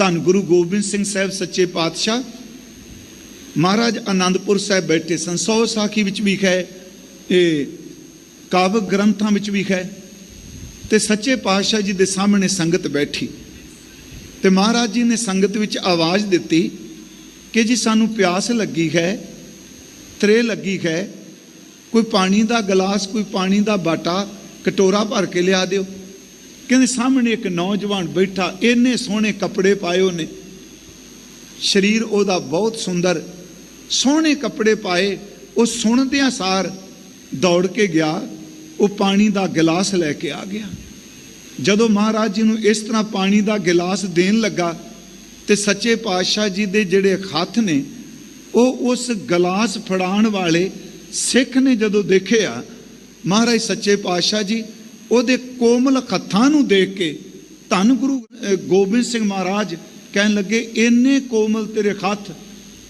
ਧੰਨ ਗੁਰੂ ਗੋਬਿੰਦ ਸਿੰਘ ਸਾਹਿਬ ਸੱਚੇ ਪਾਤਸ਼ਾਹ। ਮਹਾਰਾਜ ਆਨੰਦਪੁਰ ਸਾਹਿਬ ਬੈਠੇ ਸਨ। ਸੌ ਸਾਖੀ ਵਿੱਚ ਵੀ ਹੈ ਇਹ ਕਾਵਿ ਗ੍ਰੰਥਾਂ ਵਿੱਚ ਵੀ ਹੈ ਤੇ ਸੱਚੇ ਪਾਤਸ਼ਾਹ ਜੀ ਦੇ ਸਾਹਮਣੇ ਸੰਗਤ ਬੈਠੀ। ਤੇ ਮਹਾਰਾਜ ਜੀ ਨੇ ਸੰਗਤ ਵਿੱਚ ਆਵਾਜ਼ ਦਿੱਤੀ ਕਿ ਜੀ ਸਾਨੂੰ ਪਿਆਸ ਲੱਗੀ ਹੈ, ਤਰੇ ਲੱਗੀ ਹੈ। ਕੋਈ ਪਾਣੀ ਦਾ ਗਲਾਸ, ਕੋਈ ਪਾਣੀ ਦਾ ਬਾਟਾ ਕਟੋਰਾ ਭਰ ਕੇ ਲਿਆ ਦਿਓ। ਕਹਿੰਦੇ ਸਾਹਮਣੇ ਇੱਕ ਨੌਜਵਾਨ ਬੈਠਾ, ਇੰਨੇ ਸੋਹਣੇ ਕੱਪੜੇ ਪਾਏ ਉਹਨੇ। ਸਰੀਰ ਉਹਦਾ ਬਹੁਤ ਸੁੰਦਰ। ਸੋਹਣੇ ਕੱਪੜੇ ਪਾਏ, ਉਹ ਸੁਣਦਿਆਂ ਸਾਰ ਦੌੜ ਕੇ ਗਿਆ, ਉਹ ਪਾਣੀ ਦਾ ਗਿਲਾਸ ਲੈ ਕੇ ਆ ਗਿਆ। ਜਦੋਂ ਮਹਾਰਾਜ ਜੀ ਨੂੰ ਇਸ ਤਰ੍ਹਾਂ ਪਾਣੀ ਦਾ ਗਿਲਾਸ ਦੇਣ ਲੱਗਾ, ਤੇ ਸੱਚੇ ਪਾਤਸ਼ਾਹ ਜੀ ਦੇ ਜਿਹੜੇ ਹੱਥ ਨੇ, ਉਹ ਉਸ ਗਲਾਸ ਫੜਾਉਣ ਵਾਲੇ ਸਿੱਖ ਨੇ ਜਦੋਂ ਦੇਖਿਆ, ਮਹਾਰਾਜ ਸੱਚੇ ਪਾਤਸ਼ਾਹ ਜੀ ਉਹਦੇ ਕੋਮਲ ਹੱਥਾਂ ਨੂੰ ਦੇਖ ਕੇ ਧੰਨ ਗੁਰੂ ਗੋਬਿੰਦ ਸਿੰਘ ਮਹਾਰਾਜ ਕਹਿਣ ਲੱਗੇ, ਇੰਨੇ ਕੋਮਲ ਤੇਰੇ ਹੱਥ,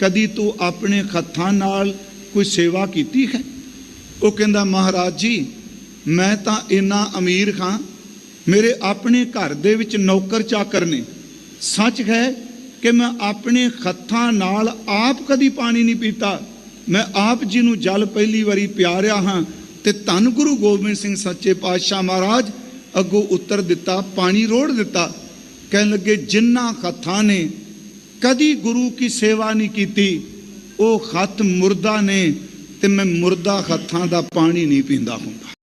ਕਦੀ ਤੂੰ ਆਪਣੇ ਹੱਥਾਂ ਨਾਲ ਕੋਈ ਸੇਵਾ ਕੀਤੀ ਹੈ? ਉਹ ਕਹਿੰਦਾ, ਮਹਾਰਾਜ ਜੀ, ਮੈਂ ਤਾਂ ਇੰਨਾ ਅਮੀਰ ਹਾਂ, ਮੇਰੇ ਆਪਣੇ ਘਰ ਦੇ ਵਿੱਚ ਨੌਕਰ ਚਾਕਰ ਨੇ। ਸੱਚ ਹੈ ਕਿ ਮੈਂ ਆਪਣੇ ਹੱਥਾਂ ਨਾਲ ਆਪ ਕਦੀ ਪਾਣੀ ਨਹੀਂ ਪੀਤਾ। ਮੈਂ ਆਪ ਜੀ ਨੂੰ ਜਲ ਪਹਿਲੀ ਵਾਰੀ ਪਿਆਰਿਆ ਹਾਂ ਤੇ ਧੰਨ ਗੁਰੂ ਗੋਬਿੰਦ ਸਿੰਘ ਸੱਚੇ ਪਾਤਸ਼ਾਹ ਮਹਾਰਾਜ ਅੱਗੋਂ ਉੱਤਰ ਦਿੱਤਾ, ਪਾਣੀ ਰੋੜ ਦਿੱਤਾ। ਕਹਿਣ ਲੱਗੇ ਜਿਨ੍ਹਾਂ ਹੱਥਾਂ ਨੇ ਕਦੀ ਗੁਰੂ ਕੀ ਸੇਵਾ ਨਹੀਂ ਕੀਤੀ, ਉਹ ਹੱਥ ਮੁਰਦਾ ਨੇ ਤੇ ਮੈਂ ਮੁਰਦਾ ਹੱਥਾਂ ਦਾ ਪਾਣੀ ਨਹੀਂ ਪੀਂਦਾ ਹੁੰਦਾ।